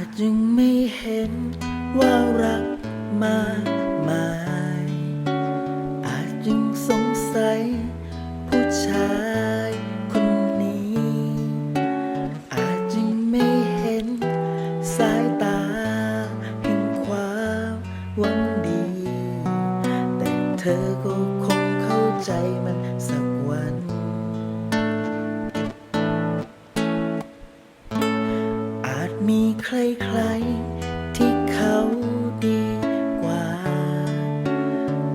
อาจยังไม่เห็นว่ารักมากมาย อาจยังสงสัยผู้ชายคนนี้ อาจยังไม่เห็นสายตาแห่งความหวังดี แต่เธอก็คงเข้าใจมันสักวัน ใครๆที่เขาดีกว่า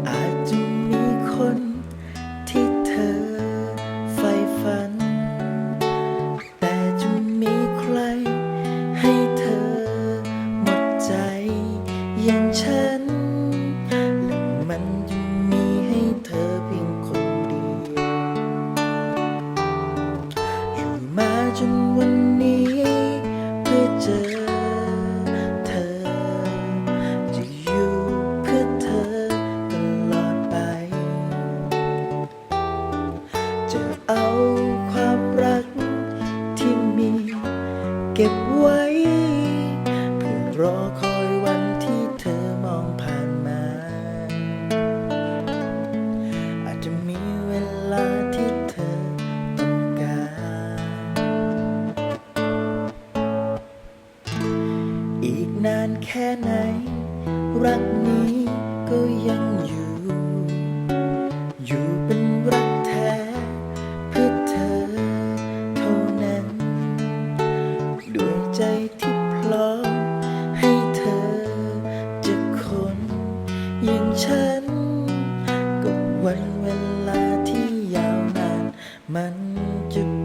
อาจจะมีคนที่เธอใฝ่ฝัน แต่จะมีใครให้เธอหมดใจอย่างฉัน และมันจะมีให้เธอเพียงคนเดียวอยู่มาจนวัน เก็บไว้ เพื่อรอคอยวันที่เธอมองผ่านมา อาจจะมีเวลาที่เธอต้องการ อีกนานแค่ไหน รักนี้ก็ยังอยู่ ลาที่ยาวนานมันจะ